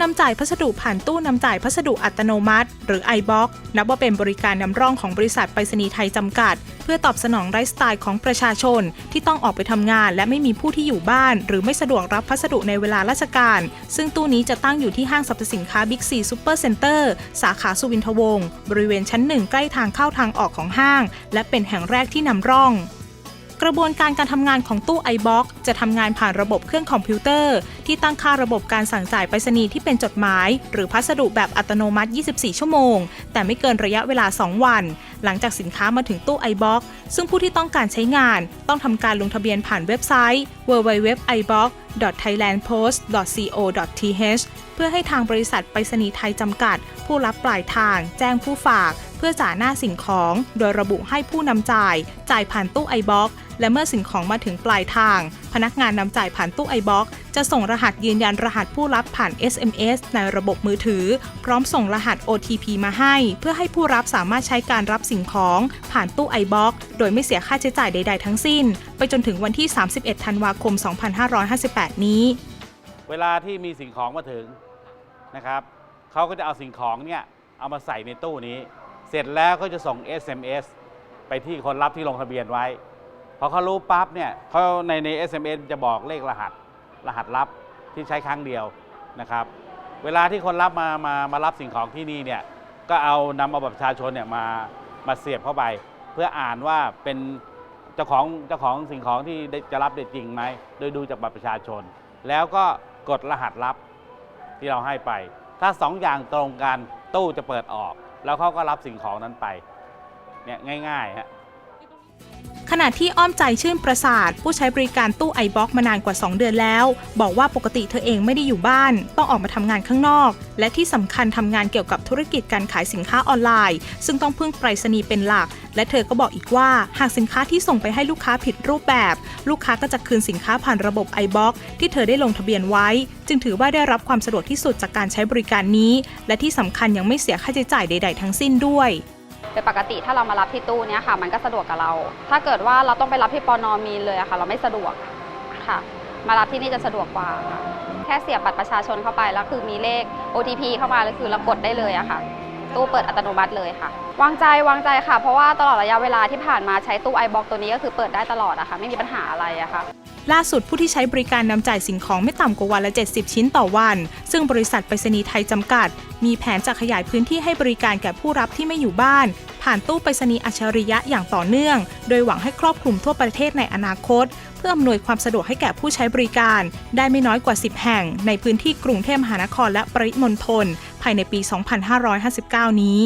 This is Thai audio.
นำจ่ายพัสดุผ่านตู้นำจ่ายพัสดุอัตโนมัติ หรือ iBox นับว่าเป็นบริการนำร่องของบริษัทไปรษณีย์ไทยจำกัด เพื่อตอบสนองไลฟ์สไตล์ของประชาชน ที่ต้องออกไปทำงาน และไม่มีผู้ที่อยู่บ้าน หรือไม่สะดวกรับพัสดุในเวลาราชการ ซึ่งตู้นี้จะตั้งอยู่ที่ห้างสรรพสินค้าบิ๊กซีซูเปอร์เซ็นเตอร์สาขาสุวินทวงศ์บริเวณชั้นหนึ่งใกล้ทางเข้าทางออกของห้าง และเป็นแห่งแรกที่นำร่อง กระบวนการการทำงานของตู้ iBox จะทำงานผ่านระบบเครื่องคอมพิวเตอร์ ที่ตั้งค่าระบบการสั่งจ่ายไปรษณีย์ที่เป็นจดหมาย หรือพัสดุแบบอัตโนมัติ 24 ชั่วโมง แต่ไม่เกินระยะเวลา 2 วัน หลังจากสินค้ามาถึงตู้ iBox ซึ่งผู้ที่ต้องการใช้งาน ต้องทำการลงทะเบียนผ่านเว็บไซต์ www.ibox.thailandpost.co.th เพื่อให้ทางบริษัทไปรษณีย์ไทยจำกัด ผู้รับปลายทาง แจ้งผู้ฝาก เพื่อจ่ายหน้าสิ่งของ โดยระบุให้ผู้นำจ่าย จ่ายผ่านตู้ iBox และเมื่อสิ่งของมาถึงปลายทาง พนักงานนำจ่ายผ่านตู้ iBox จะส่งรหัสยืนยันรหัสผู้รับผ่าน SMS ในระบบมือถือ พร้อมส่งรหัส OTP มาให้ เพื่อให้ผู้รับสามารถใช้การรับสิ่งของ ผ่านตู้ iBox โดยไม่เสียค่าใช้จ่ายใด ๆ ทั้งสิ้น ไปจนถึงวันที่ 31 ธันวาคม 2558 นี้ เวลาที่มีสิ่งของมาถึงนะครับเขาก็จะเอาสิ่งของเนี่ยเอามาใส่ในตู้นี้ เสร็จแล้วก็จะส่ง SMS ไปที่คนรับที่ลงทะเบียนไว้ พอเขารู้ปั๊บเนี่ยเขาในใน SMS จะบอกเลขรหัสรหัสลับที่ใช้ครั้งเดียวนะครับ เวลาที่คนรับมามามารับสิ่งของที่นี่เนี่ยก็เอานำเอาบัตรประชาชนเนี่ยมามาเสียบเข้าไป เพื่ออ่านว่าเป็นเจ้าของเจ้าของสิ่งของที่ได้จะรับได้จริงไหมโดยดูจากบัตรประชาชน แล้วก็กดรหัสลับที่เราให้ไป ถ้าสองอย่างตรงกันตู้จะเปิดออก แล้วเขาก็รับสิ่งของนั้นไปเนี่ยง่ายๆฮะ ขณะที่อ้อมใจชื่นประสาท ผู้ใช้บริการตู้ iBox มานานกว่า 2 เดือนแล้ว บอกว่าปกติเธอเองไม่ได้อยู่บ้าน ต้องออกมาทำงานข้างนอก และที่สำคัญทำงานเกี่ยวกับธุรกิจการขายสินค้าออนไลน์ ซึ่งต้องพึ่งไปรษณีย์เป็นหลัก และเธอก็บอกอีกว่าหากสินค้าที่ส่งไปให้ลูกค้าผิดรูปแบบ ลูกค้าก็จะคืนสินค้าผ่านระบบ iBox ที่เธอได้ลงทะเบียนไว้ จึงถือว่าได้รับความสะดวกที่สุดจากการใช้บริการนี้ และที่สำคัญยังไม่เสียค่าใช้จ่ายใด ๆ ทั้งสิ้นด้วย โดยปกติถ้าเรามารับที่ตู้เนี้ยค่ะ มันก็สะดวกกับเรา ถ้าเกิดว่าเราต้องไปรับที่ปอนอมีเลยอะค่ะ เราไม่สะดวกค่ะ มารับที่นี่จะสะดวกกว่าค่ะแค่เสียบบัตรประชาชนเข้าไปแล้วคือมีเลข OTP เข้ามาแล้วคือเรากดได้เลยอะค่ะ ตู้เปิดอัตโนมัติเลยค่ะ วางใจวางใจค่ะ เพราะว่าตลอดระยะเวลาที่ผ่านมาใช้ตู้ iBox ตัวนี้ก็คือเปิดได้ตลอดอะค่ะ ไม่มีปัญหาอะไรอะค่ะ ล่าสุดผู้ที่ใช้บริการนำจ่ายสิ่งของไม่ต่ำกว่าวันละ 70 ชิ้นต่อวัน ซึ่งบริษัทไปรษณีย์ไทยจำกัด มีแผนจะขยายพื้นที่ให้บริการแก่ผู้รับที่ไม่อยู่บ้าน ผ่านตู้ไปรษณีย์อัจฉริยะอย่างต่อเนื่อง โดยหวังให้ครอบคลุมทั่วประเทศในอนาคต เพื่ออำนวยความสะดวกให้แก่ผู้ใช้บริการ ได้ไม่น้อยกว่า 10 แห่ง ในพื้นที่กรุงเทพมหานครและปริมณฑลภายในปี 2559 นี้